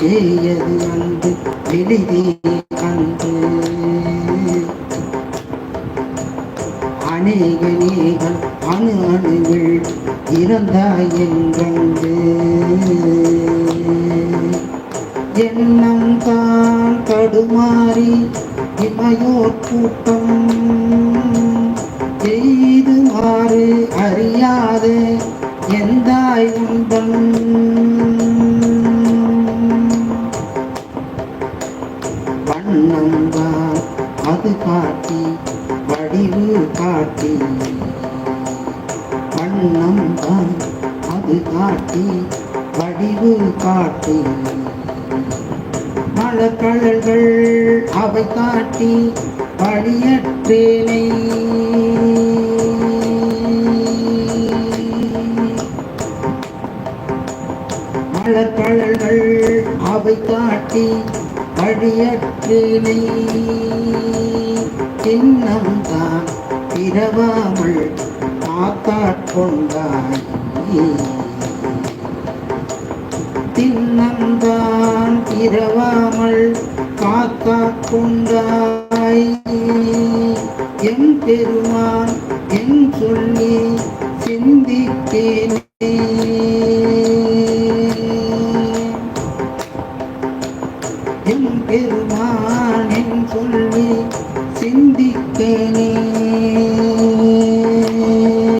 ஏயது அன்பு எளிதே கண்டு. அநேக நேகம் அணு அணுகள் இறந்தாய் என்றங்கு எண்ணம் தான் தடுமாறி இமையோர் கூட்டம். செய்து மாறு அறியாது எந்தாய் உந்தன் வண்ணம் அது காட்டி வடிவு காட்டி. வண்ணம் தான் அது காட்டி வடிவு காட்டி. பல கழல்கள் அவை காட்டி வழியற்றேனை. மலக்கழல்கள் அவை காட்டி வழியற்றேனை சின்னம் தான் பிறவாமல் காத்தாட்கொண்டாய் தின்னம்தான் பிறவாமல் காத்தாட்கொண்டாய் என் பெருமான் என் சொல்லி. என் பெருமான் என் சொல்வே சிந்திக்கனே